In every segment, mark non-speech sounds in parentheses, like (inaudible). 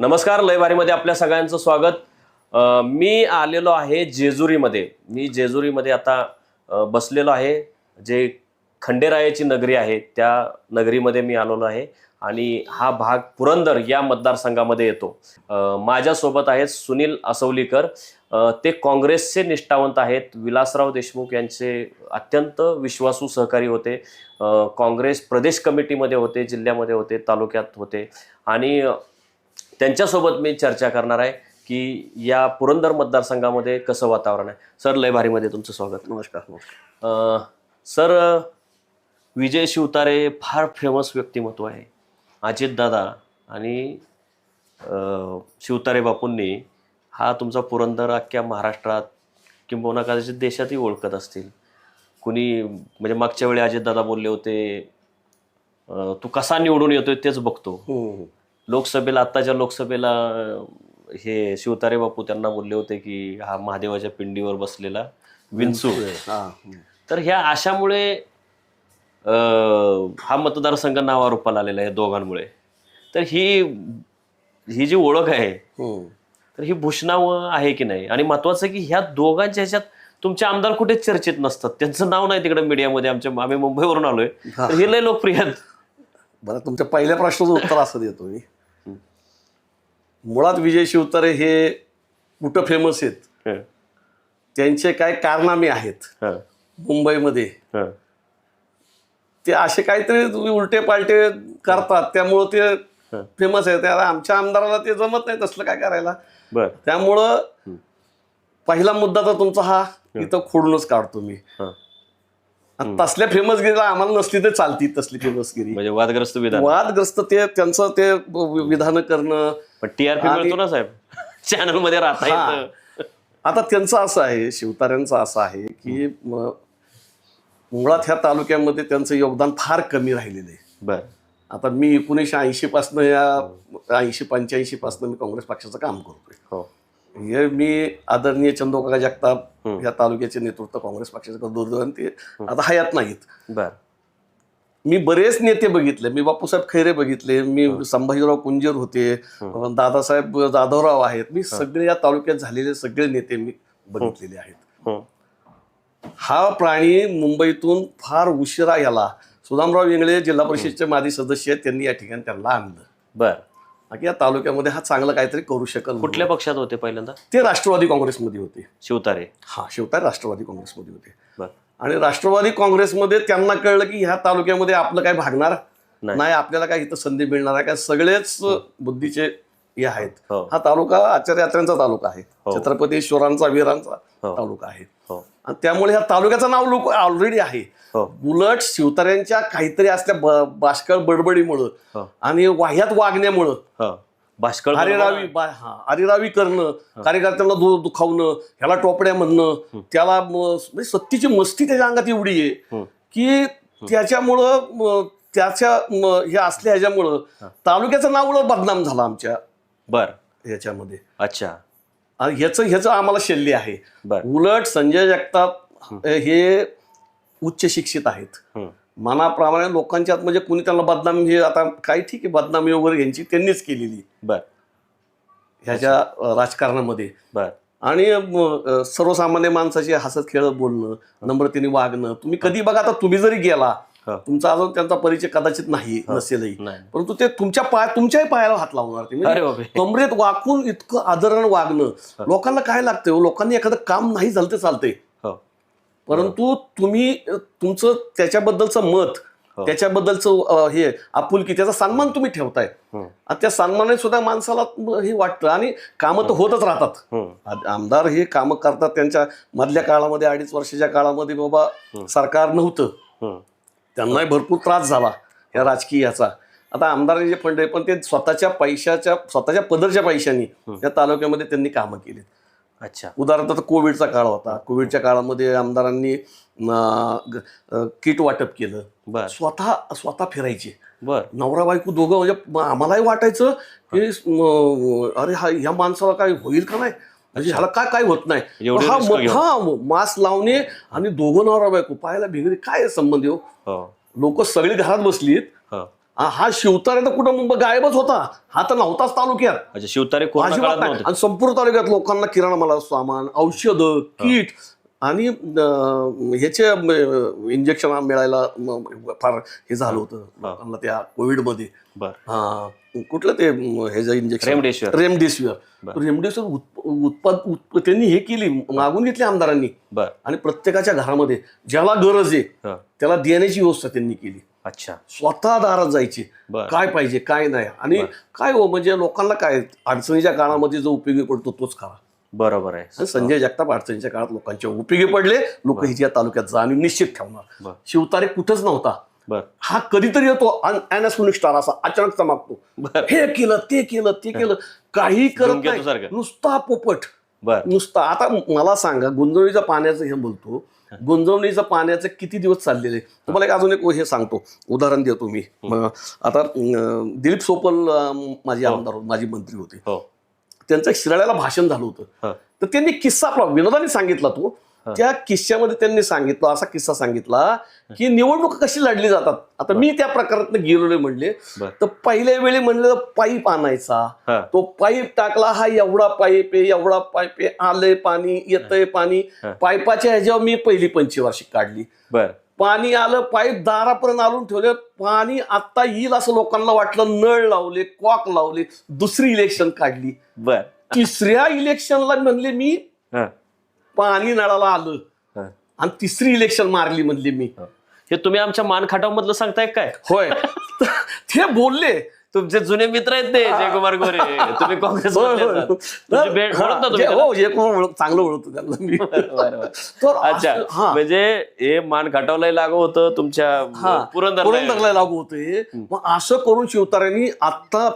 नमस्कार लयवारीमध्ये आपल्या सगळ्यांचं स्वागत. मी आलेलो आहे जेजुरीमध्ये. मी जेजुरीमध्ये आता बसलेलो आहे. जे खंडेरायाची नगरी आहे त्या नगरीमध्ये मी आलेलो आहे आणि हा भाग पुरंदर या मतदारसंघामध्ये येतो. माझ्यासोबत आहेत सुनील असवलीकर. ते काँग्रेसचे निष्ठावंत आहेत. विलासराव देशमुख यांचे अत्यंत विश्वासू सहकारी होते. काँग्रेस प्रदेश कमिटीमध्ये होते जिल्ह्यामध्ये होते तालुक्यात होते. आणि त्यांच्यासोबत मी चर्चा करणार आहे की या पुरंदर मतदारसंघामध्ये कसं वातावरण आहे. सर लय भारीमध्ये तुमचं स्वागत. नमस्कार नमस्कार. सर विजय शिवतारे फार फेमस व्यक्तिमत्व आहे. अजितदादा आणि शिवतारे बापूंनी हा तुमचा पुरंदर अख्ख्या महाराष्ट्रात किंबहुना कदाचित देशातही ओळखत असतील. कुणी म्हणजे मागच्या वेळी अजितदादा बोलले होते तू कसा निवडून येतोय तेच बघतो. हम्म. लोकसभेला आत्ताच्या लोकसभेला हे शिवतारे बापू त्यांना बोलले होते की हा महादेवाच्या पिंडीवर बसलेला विंचू. हा. तर ह्या अशामुळे अं, हा मतदारसंघ नावारूपाला आलेला आहे दोघांमुळे. तर ही ही जी ओळख आहे हम्म. तर ही भूषणावं आहे की नाही? आणि महत्वाचं की ह्या दोघांच्या ह्याच्यात तुमचे आमदार कुठेच चर्चेत नसतात? त्यांचं नाव नाही तिकडे मीडियामध्ये आमच्या आम्ही मुंबईवरून आलोय. हे लय लोकप्रिय आहेत. बरं तुमच्या पहिल्या प्रश्नाचं उत्तर असं देतो मी. मुळात विजय शिवतारे हे कुठं फेमस आहेत? त्यांचे काय कारनामे आहेत? मुंबईमध्ये. ते असे काहीतरी तुम्ही उलटे पालटे करतात. त्यामुळं ते. फेमस आहे त्याला आमच्या आमदाराला ते जमत नाही तसलं काय करायला. त्यामुळं पहिला मुद्दा तर तुमचा हा. इथं खोडूनच काढतो मी. तसल्या फेमसगिरीला आम्हाला नसली तर चालती तसली फेमसगिरी. म्हणजे वादग्रस्त विधान. वादग्रस्त ते त्यांचं ते विधान करणं. पण टीआरपी मिळतो ना साहेब? (laughs) चॅनलमध्ये राहता आता त्यांचं असं आहे शिवतार्यांचं असं आहे की मुळात ह्या तालुक्यामध्ये त्यांचं योगदान फार कमी राहिलेलं आहे. बर. आता मी एकोणीसशे ऐंशी पासनं या ऐंशी पंच्याऐंशी पासनं मी काँग्रेस पक्षाचं काम करतोय. हो. हे मी आदरणीय चंदोकाका जगताप या तालुक्याचे नेतृत्व काँग्रेस पक्षाचं करतो आणि ते आता हयात नाहीत. बर. मी बरेच नेते बघितले. मी बापूसाहेब खैरे बघितले. मी संभाजीराव कुंजर होते. दादासाहेब जाधवराव आहेत. मी सगळे या तालुक्यात झालेले सगळे नेते मी बघितलेले आहेत. हं. हा प्राणी मुंबईतून फार उशिरा याला. सुदामराव इंगळे जिल्हा परिषदचे माजी सदस्य आहेत. त्यांनी या ठिकाणी त्यांना आणलं. बर. बाकी या तालुक्यामध्ये हा चांगलं काहीतरी करू शकल. कुठल्या पक्षात होते पहिल्यांदा? ते राष्ट्रवादी काँग्रेसमध्ये होते. शिवतारे. हा शेवटा राष्ट्रवादी काँग्रेसमध्ये होते. आणि राष्ट्रवादी काँग्रेसमध्ये त्यांना कळलं की ह्या तालुक्यामध्ये आपलं काय भागणार? नाही. आपल्याला काय इथं संधी मिळणार आहे? काय सगळेच बुद्धीचे हे आहेत. हो. हा तालुका आचार्य यात्र्यांचा तालुका आहे. हो. छत्रपती शिवरांचा वीरांचा हो. तालुका आहे. हो. त्यामुळे ह्या तालुक्याचं नाव लोक ऑलरेडी आहे. हो. उलट शिवतार्यांच्या काहीतरी असल्या ब- बाष्कळ बडबडीमुळं हो. आणि वाह्यात वागण्यामुळं हो. भाष्कळ अरेरावी बा- हा अरेरावी करणं कार्यकर्त्यांना दु- दुखावणं ह्याला टोपड्या म्हणणं त्याला म- म्हणजे सत्तीची मस्ती त्याच्या अंगात एवढी आहे हं. की त्याच्यामुळं म, त्याच्या म, हे असल्या ह्याच्यामुळं तालुक्याचं नाव उलट बदनाम झालं आमच्या बर. ह्याच्यामध्ये अच्छा. ह्याचं ह्याचं आम्हाला शल्य आहे. बर. उलट संजय जगताप हे. उच्च शिक्षित आहेत. हं. मनाप्रमाणे लोकांच्या आत म्हणजे कुणी त्यांना बदनाम हे आता काही ठीक आहे बदनामी वगैरे यांची त्यांनीच केलेली. बर. ह्याच्या अ, राजकारणामध्ये. बर. आणि म, अ, सर्वसामान्य माणसाशी हसत खेळत बोलणं नम्रतेने वागणं तुम्ही कधी बघा आता तुम्ही जरी गेला. तुमचा अजून त्यांचा परिचय कदाचित नाही नसेलही. परंतु ते तुमच्या पाय तुमच्याही पायाला हात लावणार ते. म्हणजे कमरेत वाकून इतकं आदरानं वागणं. लोकांना काय लागतं हो? लोकांनी एखादं काम नाही झालं ते चालतंय. हो. परंतु तुम्ही तुमचं त्याच्याबद्दलचं मत हो. त्याच्याबद्दलचं हे आपुलकी त्याचा सन्मान तुम्ही ठेवताय. आणि त्या सन्मानाने सुद्धा माणसाला हे वाटतं आणि कामं तर होतच राहतात. आमदार हे कामं करतात त्यांच्या मधल्या काळामध्ये अडीच वर्षाच्या काळामध्ये बाबा सरकार नव्हतं. त्यांनाही भरपूर त्रास झाला या राजकीय याचा आता आमदारांचे जे फंड आहे पण ते स्वतःच्या पैशाच्या स्वतःच्या पदरच्या पैशांनी या तालुक्यामध्ये त्यांनी कामं केली अच्छा. उदाहरणार्थ कोविडचा काळ होता. कोविडच्या काळामध्ये आमदारांनी किट वाटप केलं. बर. स्वतः स्वतः फिरायचे. बर. नवरा बायको दोघं म्हणजे आम्हालाही वाटायचं की अरे हा ह्या माणसाला काय होईल का नाही? म्हणजे ह्याला काय काय होत नाही. एवढे हा risk म- घेऊन. हा मास्क लावणे आणि दोघं नवरा बायको पाहायला भिगरी काय संबंध हो? हो. लोक सगळी घरात बसलीत. हो. हा हा शिवतारे तर कुठं मुंबई गायबच होता. हा तर नव्हताच तालुक्यात. अच्छा शिवतारे कोरोना अजिबात काळात नाही. नव्हते. आणि संपूर्ण तालुक्यात लोकांना किराणा मला सामान औषधं किट आणि अं, ह्याचे इंजेक्शन मिळायला फार हे झालं होतं. त्या कोविडमध्ये. बर. हा, कुठलं ते ह्याचं इंजेक्शन रेमडेसिवीर. रेमडेसिवीर. रेमडेसिवीर उत्प- उत्पाद उत्प- त्यांनी हे केली मागून घेतली आमदारांनी. बर. आणि प्रत्येकाच्या घरामध्ये ज्याला गरज आहे. त्याला देण्याची व्यवस्था त्यांनी केली. अच्छा. स्वतः दारात जायची. काय पाहिजे काय नाही. आणि काय हो म्हणजे लोकांना काय अडचणीच्या काळामध्ये जो उपयोगी पडतो तोच खरा बरोबर आहे. संजय जगताप अडचणीच्या काळात लोकांच्या उपयोगी पडले. लोक हिच्या तालुक्यात जाणीव निश्चित ठेवणार. शिवतारे कुठंच नव्हता. बर. हा कधीतरी येतो अनॅसोनिक स्टार असा अचानक चमकतो. बर. हे केलं ते केलं ते केलं. काही करत. नाही. नुसता पोपट. बर. नुसता. आता मला सांगा गुंजवणीच्या पाण्याचं हे बोलतो. गुंजवणीचं पाण्याचं किती दिवस चाललेले? तुम्हाला एक अजून एक हे सांगतो. उदाहरण देतो मी. आता दिलीप सोपल माझे आमदार होते, माजी मंत्री होते. हो. त्यांचं शिराळ्याला भाषण झालं होतं. तर त्यांनी किस्सा आपला विनोदाने सांगितला तो. त्या किस्स्यामध्ये त्यांनी सांगितलं असा किस्सा सांगितला की निवडणूक कशी लढली जातात? आता मी त्या प्रकारात गेलेलो म्हणले. तर पहिल्या वेळी म्हणलं पाईप आणायचा. तो पाईप टाकला हा एवढा पाईप आहे एवढा पाईप आहे आलंय पाणी येतंय पाणी. पाईपाच्या ह्याच्यावर मी पहिली पंचवार्षिक काढली. बर. पाणी आलं पाईप दारापर्यंत आणून ठेवले. पाणी आता येईल असं लोकांना वाटलं. नळ लावले कॉक लावले दुसरी इलेक्शन काढली. बर. तिसऱ्या इलेक्शनला म्हणले मी पाणी नळाला आलं. आणि तिसरी इलेक्शन मारली म्हणले मी. हे. तुम्ही आमच्या मानखाटाव मधलं सांगताय काय? होय. (laughs) ते बोलले. तुमचे जुने मित्र आहेत ते जयकुमार गोरे. (laughs) तुम्ही काँग्रेस होय, होय. हो चांगलं ओळखतो त्यांना मी. (laughs) (laughs) अच्छा म्हणजे हे मान घाटावला लागू होतं तुमच्या पुरंदरला लागू होते. मग असं करून शिवतार्यांनी आता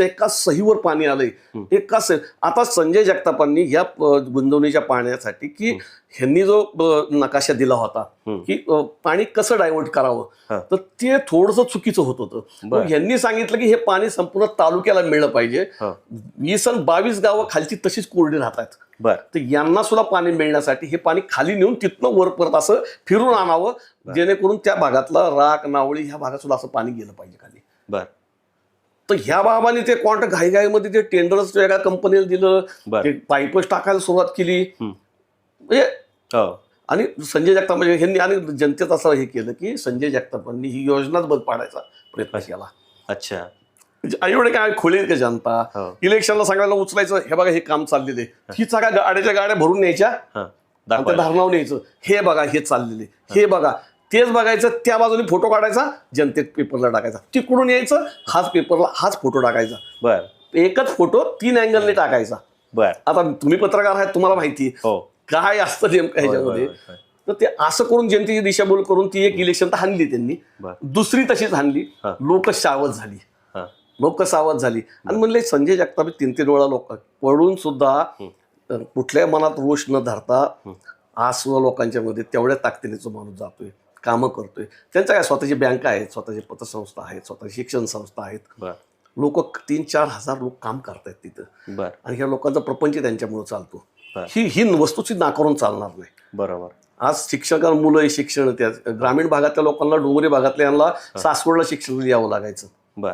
एका सहीवर पाणी आलंय. एका आता संजय जगतापांनी या प- गुंतवणुकीच्या पाण्यासाठी की ह्यांनी जो नकाशा दिला होता. की पाणी कसं डायव्हर्ट. करावं? तर ते थोडस चुकीचं होत होतं. ह्यांनी सांगितलं की हे पाणी संपूर्ण तालुक्याला मिळलं पाहिजे. वीस आणि बावीस गावं खालची तशीच कोरडी राहतात. बर. तर यांना सुद्धा पाणी मिळण्यासाठी हे पाणी खाली नेऊन तिथनं वर परत असं फिरून आणावं जेणेकरून त्या भागातला राख नावळी ह्या भागात सुद्धा असं पाणी गेलं पाहिजे खाली. बर. तर ह्या बाबाने ते कॉन्ट्रॅक्ट घाईघाईमध्ये ते टेंडरच वेगळ्या कंपनीला दिलं ते पाईपच टाकायला सुरुवात केली. म्हणजे हो आणि संजय जगताप म्हणजे ह्यांनी आणि जनतेत असं हे केलं की संजय जगतापांनी ही योजनाच बंद पाडायचा प्रयत्न केला. अच्छा. म्हणजे एवढे काय खोले का जनता? हो. इलेक्शनला सांगायला उचलायचं हे बघा हे काम चाललेले ही. सगळ्या गाड्याच्या गाड्या भरून न्यायच्या हा. धरणावर न्यायचं. हे बघा हे चाललेले हे बघा. तेच बघायचं त्या बाजूने फोटो काढायचा जनतेत पेपरला टाकायचा. तिकडून यायचं हाच पेपरला हाच फोटो टाकायचा. बर. एकच फोटो तीन अँगलने टाकायचा. बर. आता तुम्ही पत्रकार आहात तुम्हाला माहिती. हो. काय असतं नेमकं होय, होय, ह्याच्यामध्ये? होय, होय. तर ते असं करून जनतेची दिशाभूल करून ती एक इलेक्शन तर हाणली त्यांनी. दुसरी तशीच हाणली. लोक सावध झाली. लोक सावध झाली. आणि म्हणले संजय जगताप तीन तीन वेळा लोक पडून सुद्धा हम्म. कुठल्या मनात रोष न धरता सुद्धा लोकांच्या मध्ये तेवढ्या ताकदीने तो माणूस जातोय कामं करतोय. त्यांच्या काय स्वतःची बँका आहेत स्वतःची पतसंस्था आहेत स्वतःची शिक्षण संस्था आहेत. लोक तीन चार हजार लोक काम करतायत तिथं. आणि ह्या लोकांचा प्रपंच त्यांच्यामुळे चालतो. ही. ही वस्तूची नाकारून चालणार नाही. बरोबर. आज शिक्षक मुलं हे शिक्षण त्या ग्रामीण भागातल्या लोकांना डोंगरी भागातल्या यांना सासवडला शिक्षण यावं लागायचं.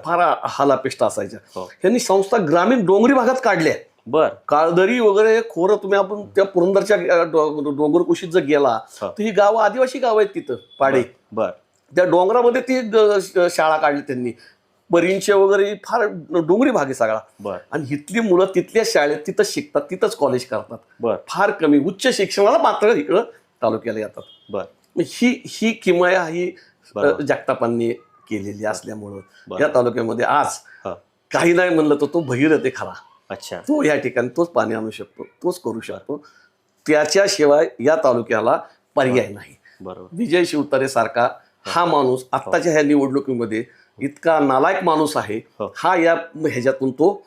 फार हाल अपेष्टा असायच्या. हो. यांनी संस्था ग्रामीण डोंगरी भागात काढल्या. बर. काळदरी वगैरे खोरं तुम्ही आपण त्या पुरंदरच्या डोंगर कुशीत जर गेला. तर ही गावं आदिवासी गावं आहेत तिथं पाडे. बर त्या डोंगरामध्ये ती शाळा काढली त्यांनी. बरींचे वगैरे फार डोंगरी भाग आहे सगळा. बर. आणि इथली मुलं तिथल्या शाळेत तिथंच शिकतात तिथंच कॉलेज करतात. बर. फार कमी. उच्च शिक्षणाला मात्र इकडं तालुक्याला येतात. बर. ही ही किमया ही. जगतापांनी केलेली असल्यामुळं. या तालुक्यामध्ये आज काही नाही म्हणलं तर तो भगीरथ आहे खरा. अच्छा. तो या ठिकाणी तोच पाणी आणू शकतो तोच करू शकतो. त्याच्याशिवाय या तालुक्याला पर्याय नाही. बरोबर. विजय शिवतारे सारखा हा माणूस आत्ताच्या ह्या निवडणुकीमध्ये इतका नालायक माणूस आहे हो. हा या ह्याच्यातून तो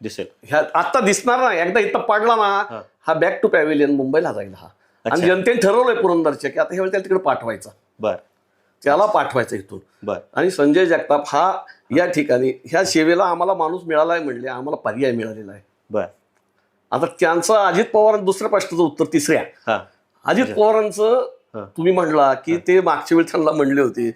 दिसेल. ह्या आत्ता दिसणार नाही एकदा इथं पडला हा. ना हा. बॅक टू पॅव्हिलियन मुंबईला जाईल हा. आणि अच्छा. जनतेने ठरवलंय पुरंदरच्या की आता ह्यावेळी त्याला तिकडे पाठवायचा. बर. त्याला पाठवायचं इथून. बर. आणि संजय जगताप हा या ठिकाणी ह्या सेवेला आम्हाला माणूस मिळालाय म्हणले आम्हाला पर्याय मिळालेला आहे. बर. आता त्यांचं अजित पवार दुसऱ्या प्रश्नाचं उत्तर तिसऱ्या. हा. अजित पवारांचं हा. तुम्ही म्हणला की ते मागच्या वेळी त्यांना म्हणले होते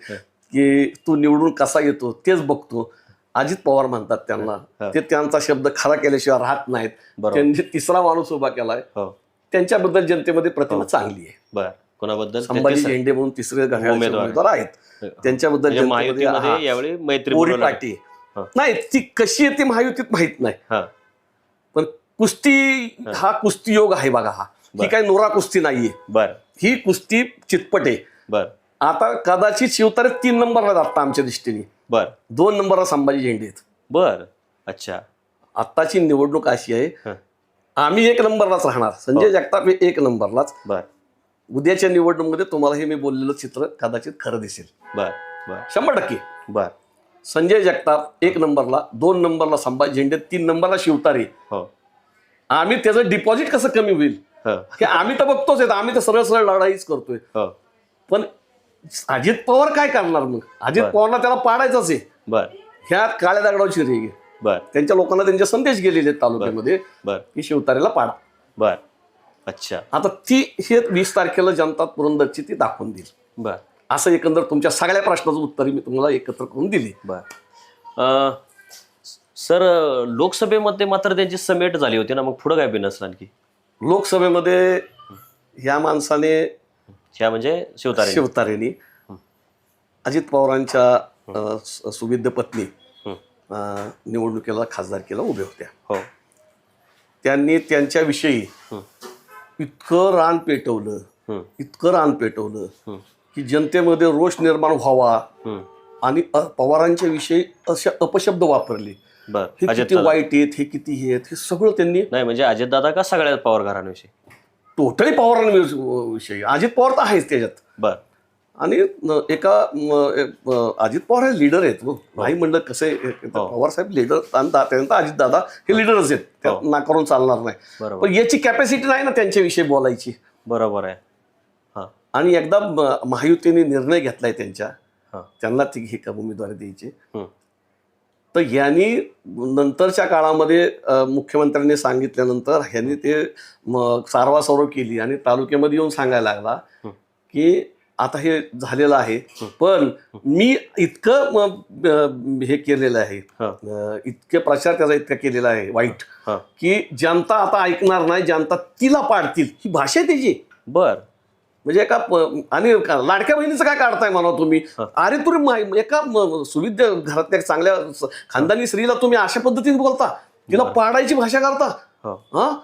की तू निवडून कसा येतो तेच बघतो. अजित पवार म्हणतात त्यांना. हा. ते त्यांचा शब्द खरा केल्याशिवाय राहत नाहीत. त्यांनी तिसरा माणूस उभा केलाय. हो. त्यांच्याबद्दल जनतेमध्ये प्रतिमा चांगली आहे. बर. कोणाबद्दल? संभाजी ते- झेंडे म्हणून तिसरे उमेदवार. आहेत. त्यांच्याबद्दल म्हणजे हा, महायुतीमध्ये यावेळी मैत्री पाटी. हा. नाही ती कशी येते महायुतीत माहीत नाही. हा. पण कुस्ती हा. कुस्ती योग आहे बघा हा. ही. काही नोरा कुस्ती नाहीये. बर. ही कुस्ती चितपट आहे. बर. आता कदाचित शिवतारे तीन नंबरला आता आमच्या दृष्टीने. बर. दोन नंबरला संभाजी झेंडे आहेत. बर. अच्छा. आत्ताची निवडणूक अशी आहे. हा. आम्ही एक नंबरलाच राहणार. संजय जगताप हे एक नंबरलाच. बर. उद्याच्या निवडणुकीमध्ये तुम्हाला हे मी बोललेलं चित्र कदाचित खरं दिसेल. बर बर. शंभर टक्के. बर. संजय जगताप एक नंबरला दोन नंबरला संभाजी झेंडे तीन नंबरला शिवतारे हो. आम्ही त्याचं डिपॉझिट कसं कमी होईल? हो. हे आम्ही तर बघतोच आहेत. आम्ही तर सरळ सरळ लढाईच करतोय. हो. पण अजित पवार काय करणार मग? अजित. पवारला त्याला पाडायचंच आहे. बर. ह्या काळ्या दगडावची रेग आहे. बर. त्यांच्या लोकांना त्यांचे संदेश गेलेले आहेत तालुक्यामध्ये बर. की शिवतारेला पाडा. बर. अच्छा. आता ती हे वीस तारखेला जनता पुरंदरची ती दाखवून देईल. बर. असं एकंदर तुमच्या सगळ्या प्रश्नाचं उत्तर मी तुम्हाला एकत्र करून दिली. बर. सर लोकसभेमध्ये मात्र त्यांची समेट झाली होती ना मग पुढं काय बिनस आणखी? लोकसभेमध्ये ह्या माणसाने ह्या म्हणजे शिवतारे शिवतारेनी अजित पवारांच्या सुविद्य पत्नी निवडणुकीला खासदारकीला उभ्या होत्या हो त्यांनी त्यांच्याविषयी. इतकं रान पेटवलं. इतकं रान पेटवलं. की जनतेमध्ये रोष निर्माण व्हावा. आणि पवारांच्या विषयी अशा अपशब्द वापरले हे किती. वाईट आहेत हे किती हे आहेत हे सगळं त्यांनी नाही म्हणजे अजितदादा का सगळ्या पवार घराण्याविषयी टोटली पवारांविषयी अजित पवार तर आहेच त्याच्यात. बर. आणि एका एक, अजित पवार हे लीडर आहेत हो. नाही म्हणलं कसे पवार साहेब लीडर आणि त्यानंतर अजित दादा हे लीडरच आहेत. नाकारून चालणार नाही. पण याची कॅपॅसिटी नाही ना त्यांच्याविषयी बोलायची. बरोबर आहे. हा. आणि एकदा महायुतीने निर्णय घेतलाय त्यांच्या. हा. त्यांना ती ही का उमेदवारी द्यायची. हं. तर यांनी नंतरच्या काळामध्ये मुख्यमंत्र्यांनी सांगितल्यानंतर ह्यांनी ते म, सारवासारव केली आणि तालुक्यामध्ये येऊन सांगायला लागला. की आता हे झालेलं आहे. पण मी इतकं हे केलेलं आहे. इतके प्रचार त्याचा इतका केलेला आहे वाईट. की जनता आता ऐकणार नाही जनता तिला पाडतील. ही भाषा आहे त्याची. बर. म्हणजे एका आणि लाडक्या बहिणीचं काय काढताय म्हणा तुम्ही? अरे तुम्ही मा- एका सुविद्य घरातल्या चांगल्या खानदानी स्त्रीला तुम्ही अशा पद्धतीने बोलता तिला पाडायची भाषा करता. हो. हा?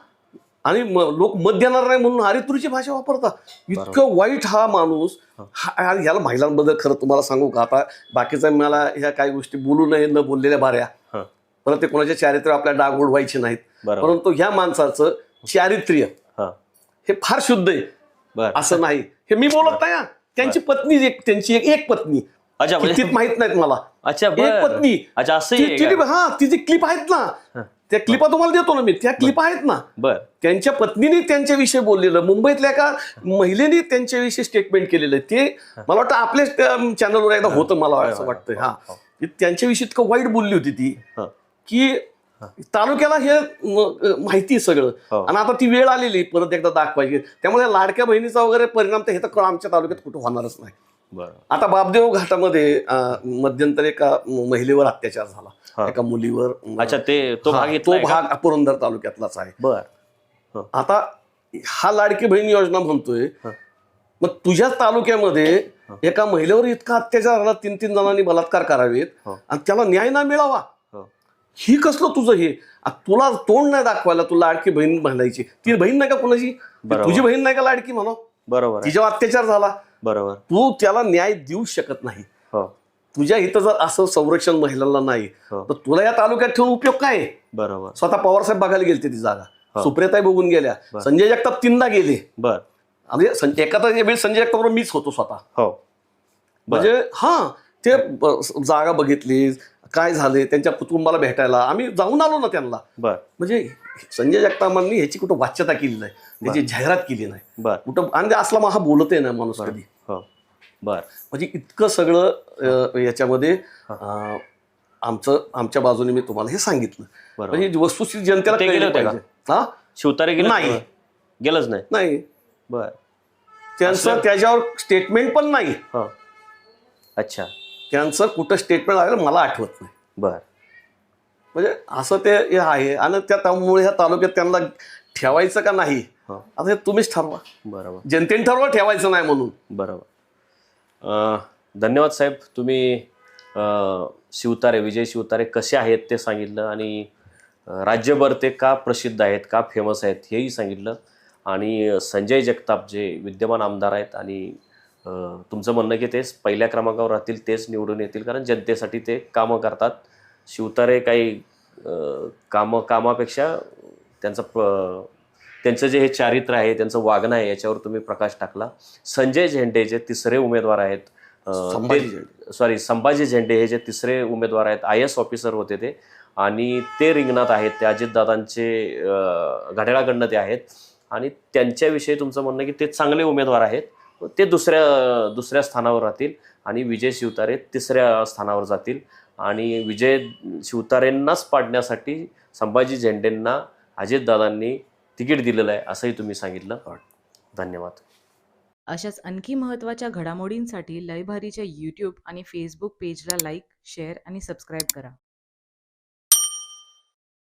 आणि लोक मत देणार नाही म्हणून अरे भाषा वापरता. इतकं वाईट हा माणूस हा. ह्याला महिलांबद्दल खरं तुम्हाला सांगू का? आता बाकीच्या मला ह्या काही गोष्टी बोलू नये न बोललेल्या बाऱ्या. परत ते कोणाच्या चारित्र्य आपल्या डाग उडवायचे नाहीत. परंतु ह्या माणसाचं चारित्र्य हे फार शुद्ध आहे. बर. असं नाही. हे मी बोलत नाही हा. त्यांची पत्नी एक त्यांची एक एक पत्नी. अच्छा म्हणजे कितीत माहीत नाहीत मला. अच्छा एक बर. पत्नी. अच्छा असं ती- हा तिची क्लिप आहेत ना त्या क्लिपा तुम्हाला देतो ना मी. त्या क्लिप आहेत ना. बर. त्यांच्या पत्नीने त्यांच्याविषयी बोललेलं. मुंबईतल्या एका महिलेने त्यांच्याविषयी स्टेटमेंट केलेलं आहे. ते मला वाटतं आपल्याच चॅनलवर एकदा होतं मला असं वाटतं हा की त्यांच्याविषयी इतकं वाईट बोलली होती ती हा. की तालुक्याला हे माहिती सगळं. हो. आणि आता ती वेळ आलेली परत एकदा दाखवायची. त्यामुळे लाडक्या बहिणीचा वगैरे परिणाम तर हे तर आमच्या तालुक्यात कुठं होणारच नाही. आता बापदेव घाटामध्ये मध्यंतरी एका महिलेवर अत्याचार. झाला. एका मुलीवर. अच्छा ते तो भाग तो? भाग पुरंदर तालुक्यातलाच आहे. बर. आता हा लाडकी बहीण योजना म्हणतोय. मग तुझ्या तालुक्यामध्ये एका महिलेवर इतका अत्याचार झाला तीन तीन जणांनी बलात्कार करावेत. आणि त्याला न्याय ना मिळावा. हो. कसलं तुझं हे? आ, तुला तोंड नाही दाखवायला तू लाडकी बहीण म्हणायची. ती बहीण नाही का कुणाची? बरोबर. तुझी बहीण नाही का लाडकी म्हणा? बरोबर आहे. तिच्यावर अत्याचार झाला. बरोबर. तू त्याला न्याय देऊ शकत नाही. हो. तुझ्या इथं जर असं संरक्षण महिलांना नाही हो. तर तुला या तालुक्यात ठेवून उपयोग काय आहे? बरोबर. स्वतः पवारसाहेब बघायला गेलते ती जागा. हो. सुप्रियाताई बघून गेल्या. बर. संजय जगताप तीनदा गेले. बर. म्हणजे सं- तर वेळी संजय जगताप मीच होतो स्वतः. हो. म्हणजे हा ते ब- जागा बघितली काय झाले त्यांच्या कुटुंबाला भेटायला. आम्ही जाऊन आलो ना त्यांना. बर. म्हणजे संजय जगतापांनी ह्याची कुठं वाच्यता केली नाही त्याची जाहिरात केली नाही. बर. कुठं आणि असला मग हा बोलतही नाही माणूस कधी. हो. बर. म्हणजे इतकं सगळं याच्यामध्ये आमचं आमच्या बाजूने मी तुम्हाला हे सांगितलं. म्हणजे वस्तुस्थिती जनतेला. हा? शिवतारे गेले नाही. गेलंच नाही? नाही. बर. त्यांचं त्याच्यावर स्टेटमेंट पण नाही. हो. अच्छा. त्यांचं कुठं स्टेटमेंट आलं मला आठवत नाही. बर. म्हणजे असं ते हे आहे. आणि त्या त्यामुळे ह्या तालुक्यात त्यांना ठेवायचं का नाही? हा. आता हे तुम्हीच ठरवा. बरोबर. जनतेने ठरवा ठेवायचं नाही म्हणून. बरोबर. अं, धन्यवाद साहेब. तुम्ही अं, शिवतारे विजय शिवतारे कसे आहेत ते सांगितलं आणि अं, राज्यभर ते का प्रसिद्ध आहेत का फेमस आहेत हेही सांगितलं. आणि संजय जगताप जे विद्यमान आमदार आहेत आणि तुमचं म्हणणं की तेच पहिल्या क्रमांकावर राहतील तेच निवडून येतील कारण जनतेसाठी ते कामं करतात. शिवतारे काही कामं कामापेक्षा त्यांचं प- त्यांचं जे हे चारित्र्य आहे त्यांचं वागणं आहे याच्यावर तुम्ही प्रकाश टाकला. संजय झेंडे जे तिसरे उमेदवार आहेत सॉरी संभाजी झेंडे हे जे तिसरे उमेदवार आहेत आय एस ऑफिसर होते ते. आणि ते रिंगणात आहेत ते अजितदादांचे अं, घड्याळाकडनं ते आहेत. आणि त्यांच्याविषयी तुमचं म्हणणं की ते चांगले उमेदवार आहेत. ते दुसऱ्या दुसऱ्या स्थानावर राहतील आणि विजय शिवतारे तिसऱ्या स्थानावर जातील. आणि विजय शिवतारेंनाच पाडण्यासाठी संभाजी झेंडेंना अजितदादांनी तिकीट दिलेलं आहे असंही तुम्ही सांगितलं. धन्यवाद. अशाच आणखी महत्त्वाच्या घडामोडींसाठी लयभारीच्या यूट्यूब आणि फेसबुक पेजला लाईक शेअर आणि सबस्क्राईब करा.